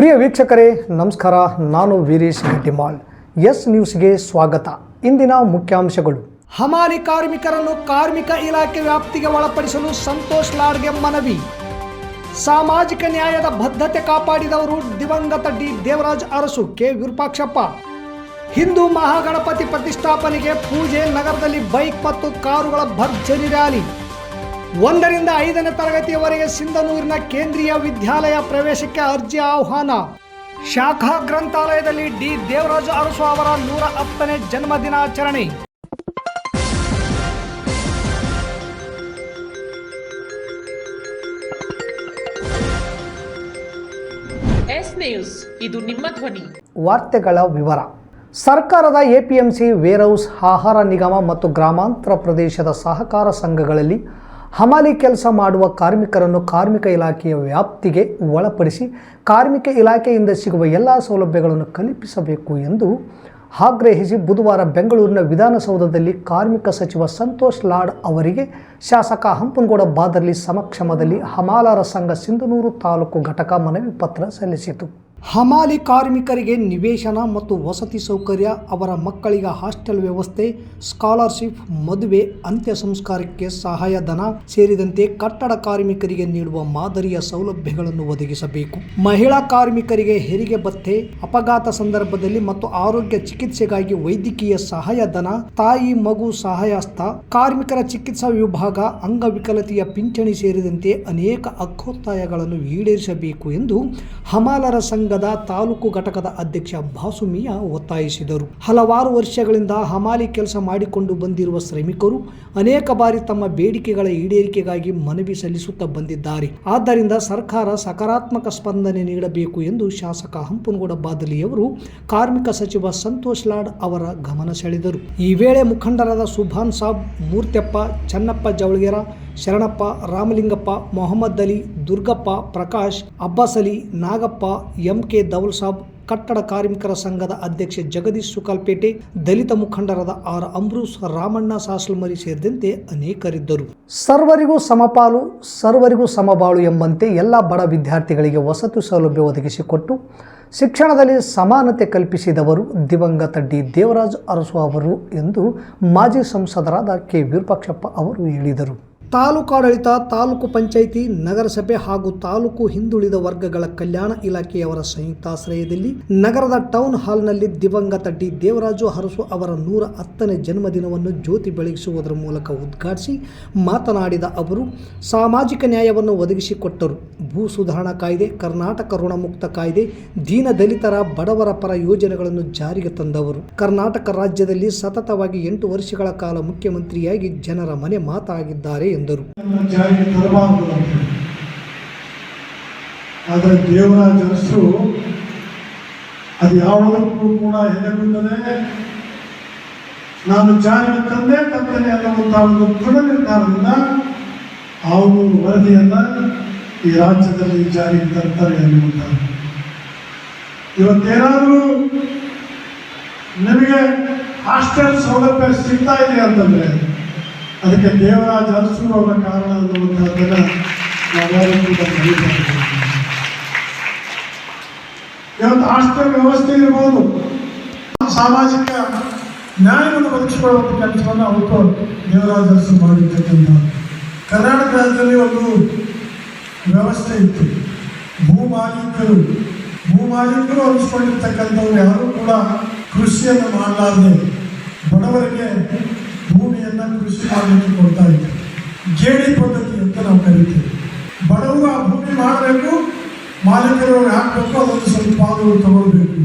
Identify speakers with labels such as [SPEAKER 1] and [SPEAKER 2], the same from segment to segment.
[SPEAKER 1] ಪ್ರಿಯ ವೀಕ್ಷಕರೇ, ನಮಸ್ಕಾರ. ನಾನು ವೀರೇಶ್ ಗಟ್ಟಿಮಾಳ್ ಎಸ್ ನ್ಯೂಸ್ಗೆ ಸ್ವಾಗತ. ಇಂದಿನ ಮುಖ್ಯಾಂಶಗಳು. ಹಮಾಲಿ ಕಾರ್ಮಿಕರನ್ನು ಕಾರ್ಮಿಕ ಇಲಾಖೆ ವ್ಯಾಪ್ತಿಗೆ ಒಳಪಡಿಸಲು ಸಂತೋಷ್ ಲಾಡ್ಗೆ ಮನವಿ. ಸಾಮಾಜಿಕ ನ್ಯಾಯದ ಬದ್ಧತೆ ಕಾಪಾಡಿದವರು ದಿವಂಗತ ಡಿ. ದೇವರಾಜ್ ಅರಸು ಕೆ. ವಿರೂಪಾಕ್ಷಪ್ಪ. ಹಿಂದೂ ಮಹಾಗಣಪತಿ ಪ್ರತಿಷ್ಠಾಪನೆಗೆ ಪೂಜೆ ನಗರದಲ್ಲಿ ಬೈಕ್ ಮತ್ತು ಕಾರುಗಳ ಭರ್ಜರಿ ರ್ಯಾಲಿ. ಒಂದರಿಂದ ಐದನೇ ತರಗತಿಯವರೆಗೆ ಸಿಂಧನೂರಿನ ಕೇಂದ್ರೀಯ ವಿದ್ಯಾಲಯ ಪ್ರವೇಶಕ್ಕೆ ಅರ್ಜಿ ಆಹ್ವಾನ. ಶಾಖಾ ಗ್ರಂಥಾಲಯದಲ್ಲಿ ಡಿ. ದೇವರಾಜ ಅರಸು ಅವರ ನೂರ ಹತ್ತನೇ ಜನ್ಮ ದಿನಾಚರಣೆ.
[SPEAKER 2] ನ್ಯೂಸ್ ಇದು ನಿಮ್ಮ ಧ್ವನಿ.
[SPEAKER 1] ವಾರ್ತೆಗಳ ವಿವರ. ಸರ್ಕಾರದ ಎಪಿಎಂಸಿ ವೇರ್ಹೌಸ್ ಆಹಾರ ನಿಗಮ ಮತ್ತು ಗ್ರಾಮಾಂತರ ಪ್ರದೇಶದ ಸಹಕಾರ ಸಂಘಗಳಲ್ಲಿ ಹಮಾಲಿ ಕೆಲಸ ಮಾಡುವ ಕಾರ್ಮಿಕರನ್ನು ಕಾರ್ಮಿಕ ಇಲಾಖೆಯ ವ್ಯಾಪ್ತಿಗೆ ಒಳಪಡಿಸಿ ಕಾರ್ಮಿಕ ಇಲಾಖೆಯಿಂದ ಸಿಗುವ ಎಲ್ಲ ಸೌಲಭ್ಯಗಳನ್ನು ಕಲ್ಪಿಸಬೇಕು ಎಂದು ಆಗ್ರಹಿಸಿ ಬುಧವಾರ ಬೆಂಗಳೂರಿನ ವಿಧಾನಸೌಧದಲ್ಲಿ ಕಾರ್ಮಿಕ ಸಚಿವ ಸಂತೋಷ್ ಲಾಡ್ ಅವರಿಗೆ ಶಾಸಕ ಹಂಪನಗೌಡ ಬಾದರ್ಲಿ ಸಮಕ್ಷಮದಲ್ಲಿ ಹಮಾಲರ ಸಂಘ ಸಿಂಧನೂರು ತಾಲೂಕು ಘಟಕ ಮನವಿ ಪತ್ರ ಸಲ್ಲಿಸಿತು. ಹಮಾಲಿ ಕಾರ್ಮಿಕರಿಗೆ ನಿವೇಶನ ಮತ್ತು ವಸತಿ ಸೌಕರ್ಯ, ಅವರ ಮಕ್ಕಳಿಗೆ ಹಾಸ್ಟೆಲ್ ವ್ಯವಸ್ಥೆ, ಸ್ಕಾಲರ್ಶಿಪ್, ಮದುವೆ ಅಂತ್ಯ ಸಂಸ್ಕಾರಕ್ಕೆ ಸಹಾಯಧನ ಸೇರಿದಂತೆ ಕಟ್ಟಡ ಕಾರ್ಮಿಕರಿಗೆ ನೀಡುವ ಮಾದರಿಯ ಸೌಲಭ್ಯಗಳನ್ನು ಒದಗಿಸಬೇಕು. ಮಹಿಳಾ ಕಾರ್ಮಿಕರಿಗೆ ಹೆರಿಗೆ ಭತ್ಯೆ ಅಪಘಾತ ಸಂದರ್ಭದಲ್ಲಿ ಮತ್ತು ಆರೋಗ್ಯ ಚಿಕಿತ್ಸೆಗಾಗಿ ವೈದ್ಯಕೀಯ ಸಹಾಯಧನ ತಾಯಿ ಮಗು ಸಹಾಯಸ್ಥ, ಕಾರ್ಮಿಕರ ಚಿಕಿತ್ಸಾ ವಿಭಾಗ ಅಂಗವಿಕಲತೆಯ ಪಿಂಚಣಿ ಸೇರಿದಂತೆ ಅನೇಕ ಹಕ್ಕೊತ್ತಾಯಗಳನ್ನು ಈಡೇರಿಸಬೇಕು ಎಂದು ಹಮಾಲರ ಸಂಘದ ತಾಲೂಕು ಘಟಕದ ಅಧ್ಯಕ್ಷ ಭಾಸುಮಿಯ ಒತ್ತಾಯಿಸಿದರು. ಹಲವಾರು ವರ್ಷಗಳಿಂದ ಹಮಾಲಿ ಕೆಲಸ ಮಾಡಿಕೊಂಡು ಬಂದಿರುವ ಶ್ರಮಿಕರು ಅನೇಕ ಬಾರಿ ತಮ್ಮ ಬೇಡಿಕೆಗಳ ಈಡೇರಿಕೆಗಾಗಿ ಮನವಿ ಸಲ್ಲಿಸುತ್ತಾ ಬಂದಿದ್ದಾರೆ. ಆದ್ದರಿಂದ ಸರ್ಕಾರ ಸಕಾರಾತ್ಮಕ ಸ್ಪಂದನೆ ನೀಡಬೇಕು ಎಂದು ಶಾಸಕ ಹಂಪನಗೌಡ ಬಾದಲಿಯವರು ಕಾರ್ಮಿಕ ಸಚಿವ ಸಂತೋಷ್ ಲಾಡ್ ಅವರ ಗಮನ ಸೆಳೆದರು. ಈ ವೇಳೆ ಮುಖಂಡರಾದ ಸುಭಾನ್ ಸಾಬ್, ಮೂರ್ತ್ಯಪ್ಪ, ಚನ್ನಪ್ಪ ಜವಳಗೆರ, ಶರಣಪ್ಪ, ರಾಮಲಿಂಗಪ್ಪ, ಮೊಹಮ್ಮದ್ ಅಲಿ, ದುರ್ಗಪ್ಪ, ಪ್ರಕಾಶ್, ಅಬ್ಬಾಸ್ ಅಲಿ, ನಾಗಪ್ಪ, ಎಂ. ಕೆ ದೌಲ್ ಸಾಬ್, ಕಟ್ಟಡ ಕಾರ್ಮಿಕರ ಸಂಘದ ಅಧ್ಯಕ್ಷ ಜಗದೀಶ್ ಸುಕಾಲ್ಪೇಟೆ, ದಲಿತ ಮುಖಂಡರಾದ ಆರ್ ಅಂಬ್ರೂಸ್ ರಾಮಣ್ಣ ಸಾಸಲ್ಮರಿ ಸೇರಿದಂತೆ ಅನೇಕರಿದ್ದರು. ಸರ್ವರಿಗೂ ಸಮಪಾಲು, ಸರ್ವರಿಗೂ ಸಮಬಾಳು ಎಂಬಂತೆ ಎಲ್ಲ ಬಡ ವಿದ್ಯಾರ್ಥಿಗಳಿಗೆ ವಸತಿ ಸೌಲಭ್ಯ ಒದಗಿಸಿಕೊಟ್ಟು ಶಿಕ್ಷಣದಲ್ಲಿ ಸಮಾನತೆ ಕಲ್ಪಿಸಿದವರು ದಿವಂಗತ ಡಿ ದೇವರಾಜ್ ಅರಸು ಅವರು ಎಂದು ಮಾಜಿ ಸಂಸದರಾದ ಕೆ ವಿರೂಪಾಕ್ಷಪ್ಪ ಅವರು ಹೇಳಿದರು. ತಾಲೂಕಾಡಳಿತ ತಾಲೂಕು ಪಂಚಾಯಿತಿ, ನಗರಸಭೆ ಹಾಗೂ ತಾಲೂಕು ಹಿಂದುಳಿದ ವರ್ಗಗಳ ಕಲ್ಯಾಣ ಇಲಾಖೆಯವರ ಸಂಯುಕ್ತಾಶ್ರಯದಲ್ಲಿ ನಗರದ ಟೌನ್ ಹಾಲ್ನಲ್ಲಿ ದಿವಂಗತ ಡಿ. ದೇವರಾಜು ಅರಸು ಅವರ ನೂರ ಹತ್ತನೇ ಜನ್ಮದಿನವನ್ನು ಜ್ಯೋತಿ ಬೆಳಗಿಸುವುದರ ಮೂಲಕ ಉದ್ಘಾಟಿಸಿ ಮಾತನಾಡಿದ ಅವರು, ಸಾಮಾಜಿಕ ನ್ಯಾಯವನ್ನು ಒದಗಿಸಿಕೊಟ್ಟರು. ಭೂ ಸುಧಾರಣಾ ಕಾಯ್ದೆ, ಕರ್ನಾಟಕ ಋಣಮುಕ್ತ ಕಾಯ್ದೆ, ದೀನ ದಲಿತರ, ಬಡವರ ಪರ ಯೋಜನೆಗಳನ್ನು ಜಾರಿಗೆ ತಂದವರು. ಕರ್ನಾಟಕ ರಾಜ್ಯದಲ್ಲಿ ಸತತವಾಗಿ ಎಂಟು ವರ್ಷಗಳ ಕಾಲ ಮುಖ್ಯಮಂತ್ರಿಯಾಗಿ ಜನರ ಮನೆ ಮಾತಾಗಿದ್ದಾರೆ ಎಂದರು.
[SPEAKER 3] ಆದರೆ ದೇವರ ಜನಸು ಅದು ಯಾವುದಕ್ಕೂ ಕೂಡ ಎದೆಗುತ್ತದೆ ನಾನು ಜಾರಿಗೆ ತಂದೆ ತಂದೆ ಅನ್ನುವಂಥ ಒಂದು ದೃಢ ನಿರ್ಧಾರದಿಂದ ಅವನು ವರದಿಯನ್ನ ಈ ರಾಜ್ಯದಲ್ಲಿ ಜಾರಿಗೆ ತರ್ತಾರೆ ಅನ್ನುವಂತಹ ಇವತ್ತೇನಾದರೂ ನಿಮಗೆ ಹಾಸ್ಟೆಲ್ ಸೌಲಭ್ಯ ಸಿಗ್ತಾ ಇದೆ ಅಂತಂದ್ರೆ ಅದಕ್ಕೆ ದೇವರಾಜ ಅರಸು ಅವರ ಕಾರಣ ಅನ್ನುವಂಥದ್ದನ್ನ ನಾವ್ಯಾರು ಕೂಡ ಆಸ್ತಿಯ ಇವತ್ತು ಹಾಸ್ಟೆಲ್ ವ್ಯವಸ್ಥೆ ಇರ್ಬೋದು. ಸಾಮಾಜಿಕ ನ್ಯಾಯವನ್ನು ಒದಗಿಸಿಕೊಳ್ಳುವಂಥ ಕೆಲಸವನ್ನು ಅವತ್ತು ದೇವರಾಜ ಅರಸು ಮಾಡಿರ್ತಕ್ಕಂಥ ಕರ್ನಾಟಕ ರಾಜ್ಯದಲ್ಲಿ ಒಂದು ವ್ಯವಸ್ಥೆ ಇತ್ತು. ಭೂ ಮಾಲೀಕರು ಭೂ ಮಾಲೀಕರು ಅನಿಸ್ಕೊಂಡಿರ್ತಕ್ಕಂಥವ್ರು ಯಾರು ಕೂಡ ಕೃಷಿಯನ್ನು ಮಾಡಲಾರದೆ ಬಡವರಿಗೆ ಭೂಮಿಯನ್ನು ಕೃಷಿ ಮಾಡಲಿಕ್ಕೆ ಕೊಡ್ತಾ ಇದ್ದಾರೆ ಗೇಡಿ ಪದ್ಧತಿ ಅಂತ ನಾವು ಕರಿತೀವಿ. ಬಡವರು ಆ ಭೂಮಿ ಮಾಡಬೇಕು ಮಾಲೀಕರು ಹಾಕಬೇಕು ಅದನ್ನು ಸ್ವಲ್ಪ ಪಾಲು ತಗೊಳ್ಬೇಕು.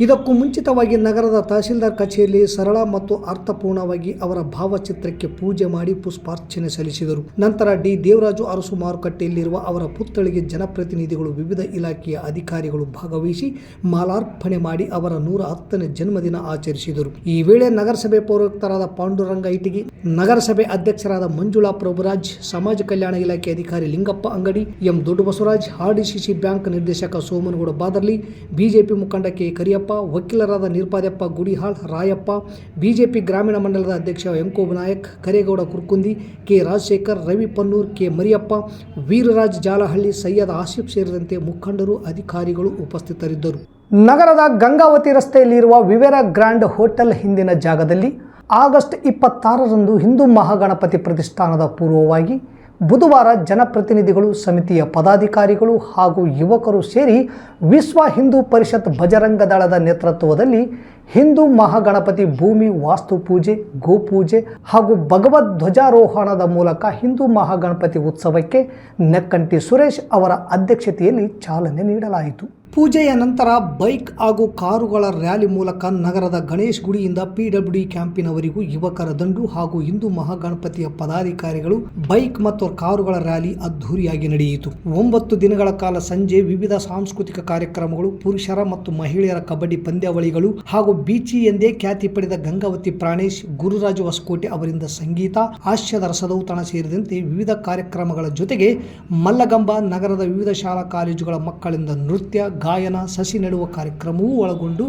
[SPEAKER 1] ಇದಕ್ಕೂ ಮುಂಚಿತವಾಗಿ ನಗರದ ತಹಸೀಲ್ದಾರ್ ಕಚೇರಿಯಲ್ಲಿ ಸರಳ ಮತ್ತು ಅರ್ಥಪೂರ್ಣವಾಗಿ ಅವರ ಭಾವಚಿತ್ರಕ್ಕೆ ಪೂಜೆ ಮಾಡಿ ಪುಷ್ಪಾರ್ಚನೆ ಸಲ್ಲಿಸಿದರು. ನಂತರ ಡಿ. ದೇವರಾಜು ಅರಸು ಮಾರುಕಟ್ಟೆಯಲ್ಲಿರುವ ಅವರ ಪುತ್ಥಳಿಗೆ ಜನಪ್ರತಿನಿಧಿಗಳು ವಿವಿಧ ಇಲಾಖೆಯ ಅಧಿಕಾರಿಗಳು ಭಾಗವಹಿಸಿ ಮಾಲಾರ್ಪಣೆ ಮಾಡಿ ಅವರ ನೂರ ಹತ್ತನೇ ಜನ್ಮದಿನ ಆಚರಿಸಿದರು. ಈ ವೇಳೆ ನಗರಸಭೆ ಪೌರಾಯುಕ್ತರಾದ ಪಾಂಡುರಂಗ ಇಟಿಗಿ ನಗರಸಭೆ ಅಧ್ಯಕ್ಷರಾದ ಮಂಜುಳಾ ಪ್ರಭುರಾಜ್, ಸಮಾಜ ಕಲ್ಯಾಣ ಇಲಾಖೆ ಅಧಿಕಾರಿ ಲಿಂಗಪ್ಪ ಅಂಗಡಿ, ಎಂ ದೊಡ್ಡ ಬಸವರಾಜ್ ಆರ್ಡಿಸಿಸಿ ಬ್ಯಾಂಕ್ ನಿರ್ದೇಶಕ ಸೋಮನಗೌಡ ಬಾದರ್ಲಿ, ಬಿಜೆಪಿ ಮುಖಂಡ ಕೆ ಕರಿಯಪ್ಪ ಮುನಿಯಪ್ಪ ವಕೀಲರಾದ ನಿರ್ಪಾದ್ಯಪ್ಪ ಗುಡಿಹಾಳ್, ರಾಯಪ್ಪ, ಬಿಜೆಪಿ ಗ್ರಾಮೀಣ ಮಂಡಲದ ಅಧ್ಯಕ್ಷ ಎಂಕೋಬ ನಾಯಕ್, ಕರೇಗೌಡ ಕುರ್ಕುಂದಿ, ಕೆ ರಾಜಶೇಖರ್, ರವಿ ಪನ್ನೂರ್, ಕೆ ಮರಿಯಪ್ಪ, ವೀರರಾಜ್ ಜಾಲಹಳ್ಳಿ, ಸೈಯದ್ ಆಸಿಫ್ ಸೇರಿದಂತೆ ಮುಖಂಡರು, ಅಧಿಕಾರಿಗಳು ಉಪಸ್ಥಿತರಿದ್ದರು. ನಗರದ ಗಂಗಾವತಿ ರಸ್ತೆಯಲ್ಲಿರುವ ವಿವೇರ ಗ್ರ್ಯಾಂಡ್ ಹೋಟೆಲ್ ಹಿಂದಿನ ಜಾಗದಲ್ಲಿ ಆಗಸ್ಟ್ ಇಪ್ಪತ್ತಾರರಂದು ಹಿಂದೂ ಮಹಾಗಣಪತಿ ಪ್ರತಿಷ್ಠಾನದ ಪೂರ್ವವಾಗಿ ಬುಧವಾರ ಜನಪ್ರತಿನಿಧಿಗಳು, ಸಮಿತಿಯ ಪದಾಧಿಕಾರಿಗಳು ಹಾಗೂ ಯುವಕರು ಸೇರಿ ವಿಶ್ವ ಹಿಂದೂ ಪರಿಷತ್ ಬಜರಂಗ ದಳದ ನೇತೃತ್ವದಲ್ಲಿ ಹಿಂದೂ ಮಹಾಗಣಪತಿ ಭೂಮಿ ವಾಸ್ತು ಪೂಜೆ, ಗೋಪೂಜೆ ಹಾಗೂ ಭಗವದ್ ಧ್ವಜಾರೋಹಣದ ಮೂಲಕ ಹಿಂದೂ ಮಹಾಗಣಪತಿ ಉತ್ಸವಕ್ಕೆ ನೆಕ್ಕಂಟಿ ಸುರೇಶ್ ಅವರ ಅಧ್ಯಕ್ಷತೆಯಲ್ಲಿ ಚಾಲನೆ ನೀಡಲಾಯಿತು. ಪೂಜೆಯ ನಂತರ ಬೈಕ್ ಹಾಗೂ ಕಾರುಗಳ ರ್ಯಾಲಿ ಮೂಲಕ ನಗರದ ಗಣೇಶ್ ಗುಡಿಯಿಂದ ಪಿಡಬ್ಲ್ಯೂಡಿ ಕ್ಯಾಂಪಿನವರಿಗೂ ಯುವಕರ ದಂಡು ಹಾಗೂ ಹಿಂದೂ ಮಹಾಗಣಪತಿಯ ಪದಾಧಿಕಾರಿಗಳು ಬೈಕ್ ಮತ್ತು ಕಾರುಗಳ ರ್ಯಾಲಿ ಅದ್ಧೂರಿಯಾಗಿ ನಡೆಯಿತು. ಒಂಬತ್ತು ದಿನಗಳ ಕಾಲ ಸಂಜೆ ವಿವಿಧ ಸಾಂಸ್ಕೃತಿಕ ಕಾರ್ಯಕ್ರಮಗಳು, ಪುರುಷರ ಮತ್ತು ಮಹಿಳೆಯರ ಕಬಡ್ಡಿ ಪಂದ್ಯಾವಳಿಗಳು ಹಾಗೂ ಬೀಚಿ ಎಂದೇ ಖ್ಯಾತಿ ಪಡೆದ ಗಂಗಾವತಿ ಪ್ರಾಣೇಶ್, ಗುರುರಾಜ್ ಹೊಸಕೋಟೆ ಅವರಿಂದ ಸಂಗೀತ, ಹಾಸ್ಯದ ರಸದೌತಣ ಸೇರಿದಂತೆ ವಿವಿಧ ಕಾರ್ಯಕ್ರಮಗಳ ಜೊತೆಗೆ ಮಲ್ಲಗಂಬ ನಗರದ ವಿವಿಧ ಶಾಲಾ ಕಾಲೇಜುಗಳ ಮಕ್ಕಳಿಂದ ನೃತ್ಯ ಗಾಯನ, ಸಸಿ ನೆಡುವ ಕಾರ್ಯಕ್ರಮವೂ ಒಳಗೊಂಡು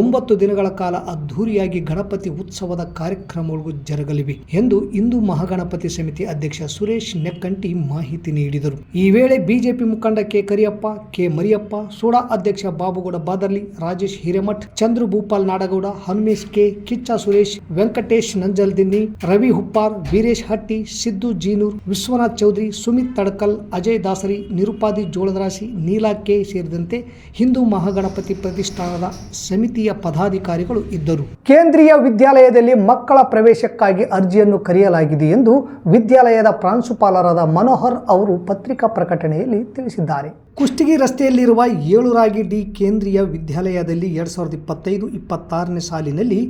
[SPEAKER 1] ಒಂಬತ್ತು ದಿನಗಳ ಕಾಲ ಅದ್ಧೂರಿಯಾಗಿ ಗಣಪತಿ ಉತ್ಸವದ ಕಾರ್ಯಕ್ರಮಗಳು ಜರುಗಲಿವೆ ಎಂದು ಹಿಂದೂ ಮಹಾಗಣಪತಿ ಸಮಿತಿ ಅಧ್ಯಕ್ಷ ಸುರೇಶ್ ನೆಕ್ಕಂಟಿ ಮಾಹಿತಿ ನೀಡಿದರು. ಈ ವೇಳೆ ಬಿಜೆಪಿ ಮುಖಂಡ K Kariyappa, K Mariyappa, soda ಅಧ್ಯಕ್ಷ ಬಾಬುಗೌಡ ಬಾದರ್ಲಿ, ರಾಜೇಶ್ ಹಿರೇಮಠ್, ಚಂದ್ರ ಭೂಪಾಲ್ ನಾಡಗೌಡ, ಹನುಮೇಶ್ ಕೆ, ಕಿಚ್ಚ ಸುರೇಶ್, ವೆಂಕಟೇಶ್ ನಂಜಲ್ದಿನ್ನಿ, ರವಿ ಹುಪ್ಪಾರ್, ವೀರೇಶ್ ಹಟ್ಟಿ, ಸಿದ್ದು ಜೀನೂರ್, ವಿಶ್ವನಾಥ್ ಚೌಧರಿ, ಸುಮಿತ್ ತಡಕಲ್, ಅಜಯ್ ದಾಸರಿ, ನಿರುಪಾದಿ ಜೋಳದರಾಶಿ, ನೀಲಾ ಕೆ ಸೇರಿದಂತೆ ಹಿಂದೂ ಮಹಾಗಣಪತಿ ಪ್ರತಿಷ್ಠಾನದ ಸಮಿತಿಯ ಪದಾಧಿಕಾರಿಗಳು ಇದ್ದರು. ಕೇಂದ್ರೀಯ ವಿದ್ಯಾಲಯದಲ್ಲಿ ಮಕ್ಕಳ ಪ್ರವೇಶಕ್ಕಾಗಿ ಅರ್ಜಿಯನ್ನು ಕರೆಯಲಾಗಿದೆ ಎಂದು ವಿದ್ಯಾಲಯದ ಪ್ರಾಂಶುಪಾಲರಾದ ಮನೋಹರ್ ಅವರು ಪತ್ರಿಕಾ ಪ್ರಕಟಣೆಯಲ್ಲಿ ತಿಳಿಸಿದ್ದಾರೆ. ಕುಷ್ಟಗಿ ರಸ್ತೆಯಲ್ಲಿರುವ ಏಳುರಾಗಿ ಡಿ ಕೇಂದ್ರೀಯ ವಿದ್ಯಾಲಯದಲ್ಲಿ ಎರಡು ಸಾವಿರದ ಇಪ್ಪತ್ತೈದು, ಇಪ್ಪತ್ತಾರನೇ ಸಾಲಿನಲ್ಲಿ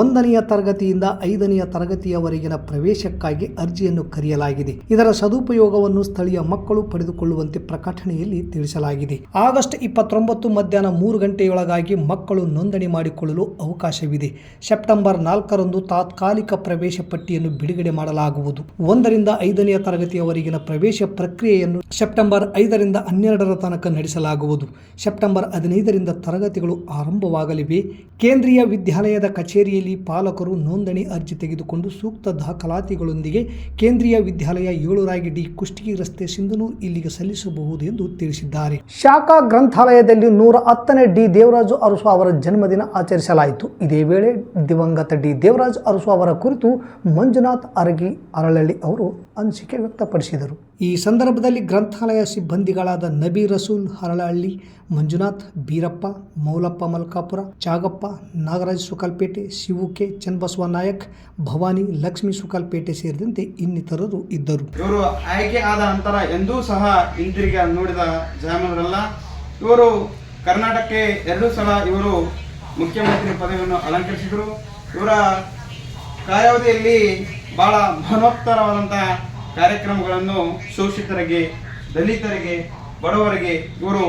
[SPEAKER 1] ಒಂದನೆಯ ತರಗತಿಯಿಂದ ಐದನೆಯ ತರಗತಿಯವರೆಗಿನ ಪ್ರವೇಶಕ್ಕಾಗಿ ಅರ್ಜಿಯನ್ನು ಕರೆಯಲಾಗಿದೆ. ಇದರ ಸದುಪಯೋಗವನ್ನು ಸ್ಥಳೀಯ ಮಕ್ಕಳು ಪಡೆದುಕೊಳ್ಳುವಂತೆ ಪ್ರಕಟಣೆಯಲ್ಲಿ ತಿಳಿಸಲಾಗಿದೆ. ಆಗಸ್ಟ್ ಇಪ್ಪತ್ತೊಂಬತ್ತು ಮಧ್ಯಾಹ್ನ ಮೂರು ಗಂಟೆಯೊಳಗಾಗಿ ಮಕ್ಕಳು ನೋಂದಣಿ ಮಾಡಿಕೊಳ್ಳಲು ಅವಕಾಶವಿದೆ. ಸೆಪ್ಟೆಂಬರ್ ನಾಲ್ಕರಂದು ತಾತ್ಕಾಲಿಕ ಪ್ರವೇಶ ಪಟ್ಟಿಯನ್ನು ಬಿಡುಗಡೆ ಮಾಡಲಾಗುವುದು. ಒಂದರಿಂದ ಐದನೆಯ ತರಗತಿಯವರೆಗಿನ ಪ್ರವೇಶ ಪ್ರಕ್ರಿಯೆಯನ್ನು ಸೆಪ್ಟೆಂಬರ್ ಐದರಿಂದ ಹನ್ನೆರಡರ ತನಕ ನಡೆಸಲಾಗುವುದು. ಸೆಪ್ಟೆಂಬರ್ ಹದಿನೈದರಿಂದ ತರಗತಿಗಳು ಆರಂಭವಾಗಲಿವೆ. ಕೇಂದ್ರೀಯ ವಿದ್ಯಾಲಯದ ಕಚೇರಿಯಲ್ಲಿ ಪಾಲಕರು ನೋಂದಣಿ ಅರ್ಜಿ ತೆಗೆದುಕೊಂಡು ಸೂಕ್ತ ದಾಖಲಾತಿಗಳೊಂದಿಗೆ ಕೇಂದ್ರೀಯ ವಿದ್ಯಾಲಯ ಏಳುರಾಗಿ ಡಿ ಕುಷ್ಟಗಿ ರಸ್ತೆ ಸಿಂಧನೂರು ಇಲ್ಲಿಗೆ ಸಲ್ಲಿಸಬಹುದು ಎಂದು ತಿಳಿಸಿದ್ದಾರೆ. ಶಾಖಾ ಗ್ರಂಥಾಲಯದಲ್ಲಿ ನೂರ ಹತ್ತನೇ ಡಿ ದೇವರಾಜು ಅರಸು ಅವರ ಜನ್ಮದಿನ ಆಚರಿಸಲಾಯಿತು. ಇದೇ ವೇಳೆ ದಿವಂಗತ ಡಿ ದೇವರಾಜ್ ಅರಸು ಅವರ ಕುರಿತು ಮಂಜುನಾಥ್ ಅರಗಿ ಅರಳಳ್ಳಿ ಅವರು ಅನಿಸಿಕೆ ವ್ಯಕ್ತಪಡಿಸಿದರು. ಈ ಸಂದರ್ಭದಲ್ಲಿ ಗ್ರಂಥಾಲಯ ಸಿಬ್ಬಂದಿಗಳಾದ ನಬಿ ರಸೂಲ್ ಹರಳಹಳ್ಳಿ, ಮಂಜುನಾಥ್ ಬೀರಪ್ಪ, ಮೌಲಪ್ಪ ಮಲ್ಕಾಪುರ, ಚಾಗಪ್ಪ, ನಾಗರಾಜ್ ಸುಕಲ್ಪೇಟೆ, ಶಿವುಕೆ, ಚನ್ನಬಸವ ನಾಯಕ್, ಭವಾನಿ, ಲಕ್ಷ್ಮೀ ಸುಕಲ್ಪೇಟೆ ಸೇರಿದಂತೆ ಇನ್ನಿತರರು ಇದ್ದರು.
[SPEAKER 4] ಇವರು ಆಯ್ಕೆ ಆದ ನಂತರ ಎಂದೂ ಸಹ ಇಂದಿರಿಗೆ ನೋಡಿದ ಜಾಮೀನರಲ್ಲ. ಇವರು ಕರ್ನಾಟಕಕ್ಕೆ ಎರಡು ಸಲ ಇವರು ಮುಖ್ಯಮಂತ್ರಿ ಪದವಿಯನ್ನು ಅಲಂಕರಿಸಿದರು. ಇವರ ಕಾರ್ಯಾವಧಿಯಲ್ಲಿ ಬಹಳ ಮಹೋತ್ತರವಾದಂಥ ಕಾರ್ಯಕ್ರಮಗಳನ್ನು ಶೋಷಿತರಿಗೆ ದಲಿತರಿಗೆ ಬಡವರಿಗೆ ಇವರು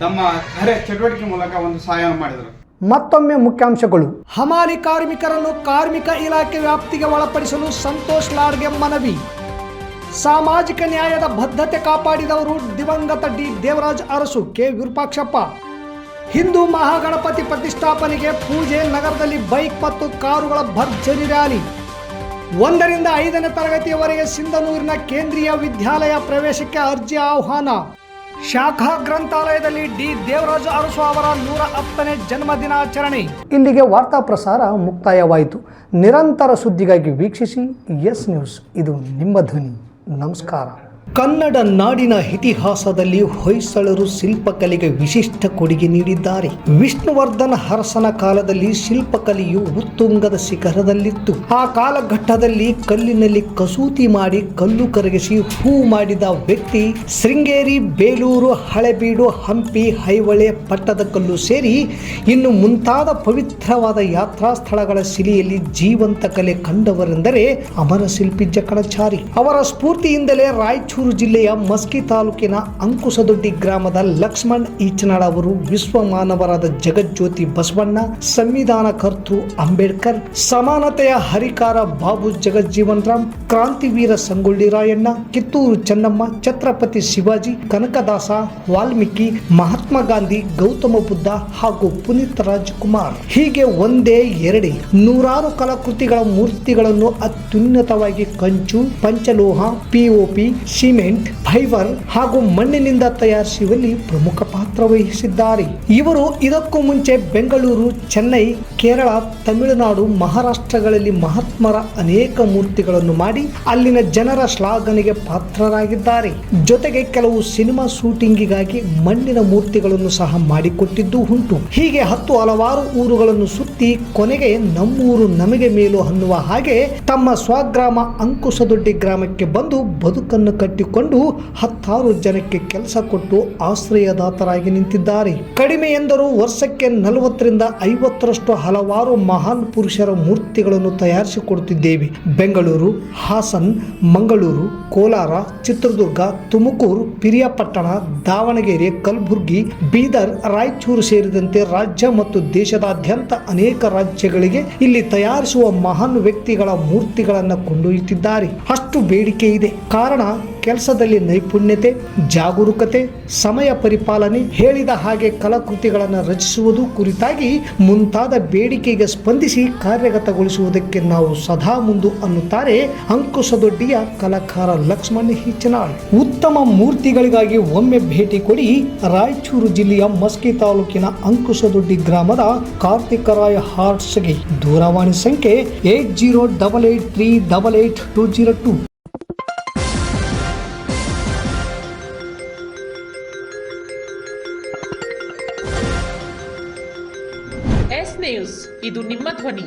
[SPEAKER 4] ತಮ್ಮ ಕಾರ್ಯ ಚಟುವಟಿಕೆ ಮೂಲಕ ಒಂದು ಸಹಾಯವನ್ನು ಮಾಡಿದರು.
[SPEAKER 1] ಮತ್ತೊಮ್ಮೆ ಮುಖ್ಯಾಂಶಗಳು. ಹಮಾಲಿ ಕಾರ್ಮಿಕರನ್ನು ಕಾರ್ಮಿಕ ಇಲಾಖೆ ವ್ಯಾಪ್ತಿಗೆ ಒಳಪಡಿಸಲು ಸಂತೋಷ್ ಲಾಡ್ಗೆ ಮನವಿ. ಸಾಮಾಜಿಕ ನ್ಯಾಯದ ಬದ್ಧತೆ ಕಾಪಾಡಿದವರು ದಿವಂಗತ ಡಿ. ದೇವರಾಜ್ ಅರಸು ಕೆ. ವಿರೂಪಾಕ್ಷಪ್ಪ. ಹಿಂದೂ ಮಹಾಗಣಪತಿ ಪ್ರತಿಷ್ಠಾಪನೆಗೆ ಪೂಜೆ ನಗರದಲ್ಲಿ ಬೈಕ್ ಮತ್ತು ಕಾರುಗಳ ಭರ್ಜರಿ ರ್ಯಾಲಿ. ಒಂದರಿಂದ ಐದನೇ ತರಗತಿಯವರೆಗೆ ಸಿಂಧನೂರಿನ ಕೇಂದ್ರೀಯ ವಿದ್ಯಾಲಯ ಪ್ರವೇಶಕ್ಕೆ ಅರ್ಜಿ ಆಹ್ವಾನ. ಶಾಖಾ ಗ್ರಂಥಾಲಯದಲ್ಲಿ ಡಿ. ದೇವರಾಜ ಅರಸು ಅವರ ನೂರ ಹತ್ತನೇ ಜನ್ಮದಿನಾಚರಣೆ. ಇಲ್ಲಿಗೆ ವಾರ್ತಾ ಪ್ರಸಾರ ಮುಕ್ತಾಯವಾಯಿತು. ನಿರಂತರ ಸುದ್ದಿಗಾಗಿ ವೀಕ್ಷಿಸಿ ಎಸ್ ನ್ಯೂಸ್. ಇದು ನಿಮ್ಮ ಧ್ವನಿ. ನಮಸ್ಕಾರ. ಕನ್ನಡ ನಾಡಿನ ಇತಿಹಾಸದಲ್ಲಿ ಹೊಯ್ಸಳರು ಶಿಲ್ಪಕಲೆಗೆ ವಿಶಿಷ್ಟ ಕೊಡುಗೆ ನೀಡಿದ್ದಾರೆ. ವಿಷ್ಣುವರ್ಧನ ಹರಸನ ಕಾಲದಲ್ಲಿ ಶಿಲ್ಪಕಲೆಯು ಉತ್ತುಂಗದ ಶಿಖರದಲ್ಲಿತ್ತು. ಆ ಕಾಲಘಟ್ಟದಲ್ಲಿ ಕಲ್ಲಿನಲ್ಲಿ ಕಸೂತಿ ಮಾಡಿ ಕಲ್ಲು ಕರಗಿಸಿ ಹೂ ಮಾಡಿದ ವ್ಯಕ್ತಿ ಶೃಂಗೇರಿ ಬೇಲೂರು ಹಳೆಬೀಡು ಹಂಪಿ ಐಹೊಳೆ ಪಟ್ಟದಕಲ್ಲು ಸೇರಿ ಇನ್ನು ಮುಂತಾದ ಪವಿತ್ರವಾದ ಯಾತ್ರಾ ಸ್ಥಳಗಳ ಶಿಲೆಯಲ್ಲಿ ಜೀವಂತ ಕಲೆ ಕಂಡವರೆಂದರೆ ಅಮರ ಶಿಲ್ಪಿ ಜಕಣಚಾರಿ. ಅವರ ಸ್ಫೂರ್ತಿಯಿಂದಲೇ ರಾಯಚೂರು ರಾಯಚೂರು ಜಿಲ್ಲೆಯ ಮಸ್ಕಿ ತಾಲೂಕಿನ ಅಂಕುಸದೊಡ್ಡಿ ಗ್ರಾಮದ ಲಕ್ಷ್ಮಣ್ ಈಚನಾಳ ಅವರು ವಿಶ್ವ ಮಾನವರಾದ ಜಗಜ್ಯೋತಿ ಬಸವಣ್ಣ, ಸಂವಿಧಾನ ಕರ್ತೃ ಅಂಬೇಡ್ಕರ್, ಸಮಾನತೆಯ ಹರಿಕಾರ ಬಾಬು ಜಗಜ್ಜೀವನ್ ರಾಮ್ ಕ್ರಾಂತಿವೀರ ಸಂಗೊಳ್ಳಿ ರಾಯಣ್ಣ, ಕಿತ್ತೂರು ಚೆನ್ನಮ್ಮ, ಛತ್ರಪತಿ ಶಿವಾಜಿ, ಕನಕದಾಸ, ವಾಲ್ಮೀಕಿ, ಮಹಾತ್ಮ ಗಾಂಧಿ, ಗೌತಮ ಬುದ್ಧ ಹಾಗೂ ಪುನೀತ್ ರಾಜ್ಕುಮಾರ್. ಹೀಗೆ ಒಂದೇ ಎರಡೆ ನೂರಾರು ಕಲಾಕೃತಿಗಳ ಮೂರ್ತಿಗಳನ್ನು ಅತ್ಯುನ್ನತವಾಗಿ ಕಂಚು, ಪಂಚಲೋಹ ಪಿಒಪಿ ಸಿಮೆಂಟ್ ಫೈಬರ್ ಹಾಗೂ ಮಣ್ಣಿನಿಂದ ತಯಾರಿಸುವಲ್ಲಿ ಪ್ರಮುಖ ಪಾತ್ರ ವಹಿಸಿದ್ದಾರೆ. ಇವರು ಇದಕ್ಕೂ ಮುಂಚೆ ಬೆಂಗಳೂರು, ಚೆನ್ನೈ, ಕೇರಳ, ತಮಿಳುನಾಡು, ಮಹಾರಾಷ್ಟ್ರಗಳಲ್ಲಿ ಮಹಾತ್ಮರ ಅನೇಕ ಮೂರ್ತಿಗಳನ್ನು ಮಾಡಿ ಅಲ್ಲಿನ ಜನರ ಶ್ಲಾಘನೆಗೆ ಪಾತ್ರರಾಗಿದ್ದಾರೆ. ಜೊತೆಗೆ ಕೆಲವು ಸಿನಿಮಾ ಶೂಟಿಂಗಿಗಾಗಿ ಮಣ್ಣಿನ ಮೂರ್ತಿಗಳನ್ನು ಸಹ ಮಾಡಿಕೊಟ್ಟಿದ್ದು ಉಂಟು. ಹೀಗೆ ಹತ್ತು ಹಲವಾರು ಊರುಗಳನ್ನು ಸುತ್ತಿ ಕೊನೆಗೆ ನಮ್ಮೂರು ನಮಗೆ ಮೇಲು ಅನ್ನುವ ಹಾಗೆ ತಮ್ಮ ಸ್ವಗ್ರಾಮ ಅಂಕುಸದೊಡ್ಡಿ ಗ್ರಾಮಕ್ಕೆ ಬಂದು ಬದುಕನ್ನು ಕಟ್ಟಿಕೊಂಡು ಹತ್ತಾರು ಜನಕ್ಕೆ ಕೆಲಸ ಕೊಟ್ಟು ಆಶ್ರಯದಾತರಾಗಿ ನಿಂತಿದ್ದಾರೆ. ಕಡಿಮೆ ಎಂದರೂ ವರ್ಷಕ್ಕೆ ನಲವತ್ತರಿಂದ ಐವತ್ತರಷ್ಟು ಹಲವಾರು ಮಹಾನ್ ಪುರುಷರ ಮೂರ್ತಿಗಳನ್ನು ತಯಾರಿಸಿಕೊಡುತ್ತಿದ್ದೇವೆ. ಬೆಂಗಳೂರು, ಹಾಸನ್, ಮಂಗಳೂರು, ಕೋಲಾರ, ಚಿತ್ರದುರ್ಗ, ತುಮಕೂರು, ಪಿರಿಯಾಪಟ್ಟಣ, ದಾವಣಗೆರೆ, ಕಲಬುರಗಿ, ಬೀದರ್, ರಾಯಚೂರು ಸೇರಿದಂತೆ ರಾಜ್ಯ ಮತ್ತು ದೇಶದಾದ್ಯಂತ ಅನೇಕ ರಾಜ್ಯಗಳಿಗೆ ಇಲ್ಲಿ ತಯಾರಿಸುವ ಮಹಾನ್ ವ್ಯಕ್ತಿಗಳ ಮೂರ್ತಿಗಳನ್ನು ಕೊಂಡೊಯ್ಯುತ್ತಿದ್ದಾರೆ. ಅಷ್ಟು ಬೇಡಿಕೆ ಇದೆ. ಕಾರಣ ಕೆಲಸದಲ್ಲಿ ನೈಪುಣ್ಯತೆ, ಜಾಗರೂಕತೆ, ಸಮಯ ಪರಿಪಾಲನೆ ಹೇಳಿದ ಹಾಗೆ ಕಲಾಕೃತಿಗಳನ್ನು ರಚಿಸುವುದು ಕುರಿತಾಗಿ ಮುಂತಾದ ಬೇಡಿಕೆಗೆ ಸ್ಪಂದಿಸಿ ಕಾರ್ಯಗತಗೊಳಿಸುವುದಕ್ಕೆ ನಾವು ಸದಾ ಮುಂದು ಅನ್ನುತ್ತಾರೆ ಅಂಕುಶದೊಡ್ಡಿಯ ಕಲಾಕಾರ ಲಕ್ಷ್ಮಣ್ ಹಿಚ್ಚನಾಳ್. ಉತ್ತಮ ಮೂರ್ತಿಗಳಿಗಾಗಿ ಒಮ್ಮೆ ಭೇಟಿ ಕೊಡಿ ರಾಯಚೂರು ಜಿಲ್ಲೆಯ ಮಸ್ಕಿ ತಾಲೂಕಿನ ಅಂಕುಶದೊಡ್ಡಿ ಗ್ರಾಮದ ಕಾರ್ತಿಕರಾಯ ಹಾರ್ಟ್ಸ್ಗೆ ದೂರವಾಣಿ ಸಂಖ್ಯೆ eight zero double eight three double eight two zero two.
[SPEAKER 2] ಇದು ನಿಮ್ಮ ಧ್ವನಿ.